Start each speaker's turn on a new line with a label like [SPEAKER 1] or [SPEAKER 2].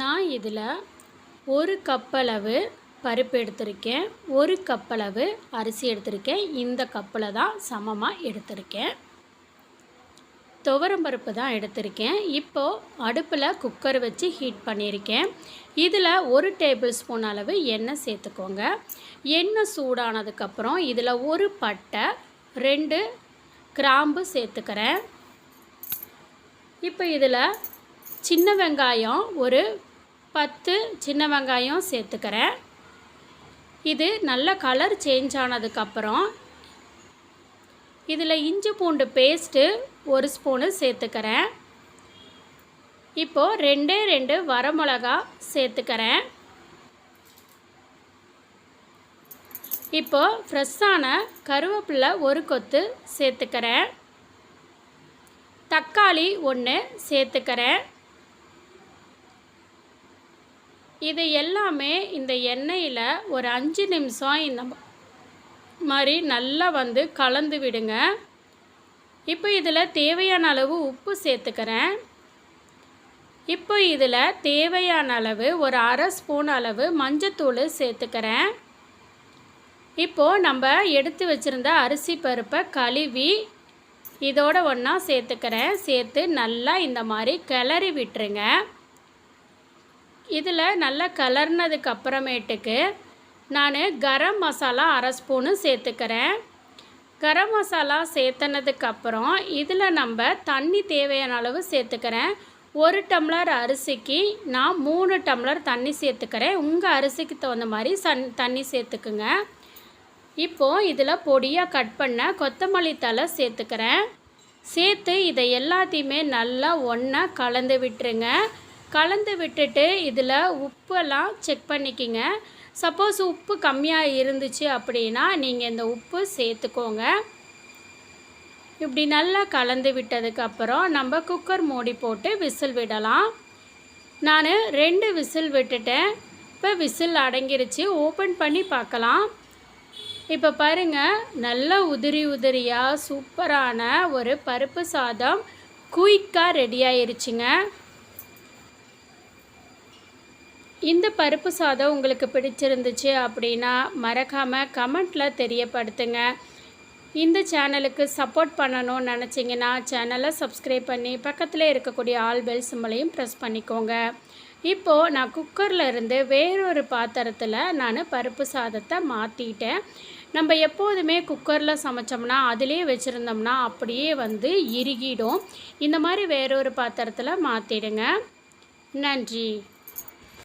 [SPEAKER 1] நான் இதில் ஒரு கப்பளவு பருப்பு எடுத்திருக்கேன் ஒரு கப்பளவு அரிசி எடுத்திருக்கேன் இந்த கப்பில் தான் சமமாக எடுத்திருக்கேன். துவரம் பருப்பு தான் எடுத்திருக்கேன். இப்போது அடுப்பில் குக்கர் வச்சு ஹீட் பண்ணியிருக்கேன். இதில் ஒரு டேபிள் ஸ்பூன் அளவு எண்ணெய் சேர்த்துக்கோங்க. எண்ணெய் சூடானதுக்கப்புறம் இதில் ஒரு பட்டை ரெண்டு கிராம்பு சேர்த்துக்கிறேன். இப்போ இதில் சின்ன வெங்காயம் ஒரு பத்து சின்ன வெங்காயம் சேர்த்துக்கிறேன். இது நல்ல கலர் சேஞ்ச் ஆனதுக்கப்புறம் இதில் இஞ்சி பூண்டு பேஸ்ட்டு ஒரு ஸ்பூனு சேர்த்துக்கிறேன். இப்போது ரெண்டே ரெண்டு வரமிளகா சேர்த்துக்கிறேன். இப்போது ஃப்ரெஷ்ஷான கருவேப்பிலை ஒரு கொத்து சேர்த்துக்கிறேன். தக்காளி ஒன்று சேர்த்துக்கிறேன். இது எல்லாமே இந்த எண்ணெயில் ஒரு அஞ்சு நிமிஷம் இந்த மாதிரி நல்லா வந்து கலந்து விடுங்க. இப்போ இதில் தேவையான அளவு உப்பு சேர்த்துக்கிறேன். இப்போ இதில் தேவையான அளவு ஒரு அரை ஸ்பூன் அளவு மஞ்சத்தூள் சேர்த்துக்கிறேன். இப்போது நம்ம எடுத்து வச்சுருந்த அரிசி பருப்பை கழுவி இதோட ஒன்றா சேர்த்துக்கிறேன். சேர்த்து நல்லா இந்த மாதிரி கிளறி விட்டுருங்க. இதில் நல்லா கலர்னதுக்கு அப்புறமேட்டுக்கு நான் கரம் மசாலா அரை ஸ்பூனு சேர்த்துக்கிறேன். கரம் மசாலா சேர்த்தனதுக்கப்புறம் இதில் நம்ம தண்ணி தேவையான அளவு சேர்த்துக்கிறேன். ஒரு டம்ளர் அரிசிக்கு நான் மூணு டம்ளர் தண்ணி சேர்த்துக்கிறேன். உங்கள் அரிசிக்கு தகுந்த மாதிரி சன் தண்ணி சேர்த்துக்குங்க. இப்போது இதில் பொடியாக கட் பண்ண கொத்தமல்லி தலை சேர்த்துக்கிறேன். சேர்த்து இதை எல்லாத்தையுமே நல்லா ஒன்றா கலந்து விட்டுருங்க. கலந்து விட்டுட்டு இதில் உப்பெல்லாம் செக் பண்ணிக்கிங்க. சப்போஸ் உப்பு கம்மியாக இருந்துச்சு அப்படின்னா நீங்கள் இந்த உப்பு சேர்த்துக்கோங்க. இப்படி நல்லா கலந்து விட்டதுக்கப்புறம் நம்ம குக்கர் மூடி போட்டு விசில் விடலாம். நான் ரெண்டு விசில் விட்டுட்டேன். இப்போ விசில் அடங்கிருச்சு. ஓப்பன் பண்ணி பார்க்கலாம். இப்போ பாருங்கள் நல்ல உதிரி உதிரியாக சூப்பரான ஒரு பருப்பு சாதம் குயிக்காக ரெடி ஆயிருச்சுங்க. இந்த பருப்பு சாதம் உங்களுக்கு பிடிச்சிருந்துச்சு அப்படின்னா மறக்காமல் கமெண்ட்டில் தெரியப்படுத்துங்க. இந்த சேனலுக்கு சப்போர்ட் பண்ணணும்னு நினச்சிங்கன்னா சேனலை சப்ஸ்கிரைப் பண்ணி பக்கத்தில் இருக்கக்கூடிய ஆல் பெல் சிம்மலையும் ப்ரெஸ் பண்ணிக்கோங்க. இப்போது நான் குக்கரில் இருந்து வேறொரு பாத்திரத்தில் நான் பருப்பு சாதத்தை மாற்றிட்டேன் நம்ம எப்போதுமே குக்கரில் சமைச்சோம்னா அதிலே வச்சுருந்தோம்னா அப்படியே வந்து இறுகிடும். இந்த மாதிரி வேறொரு பாத்திரத்தில் மாற்றிடுங்க நன்றி.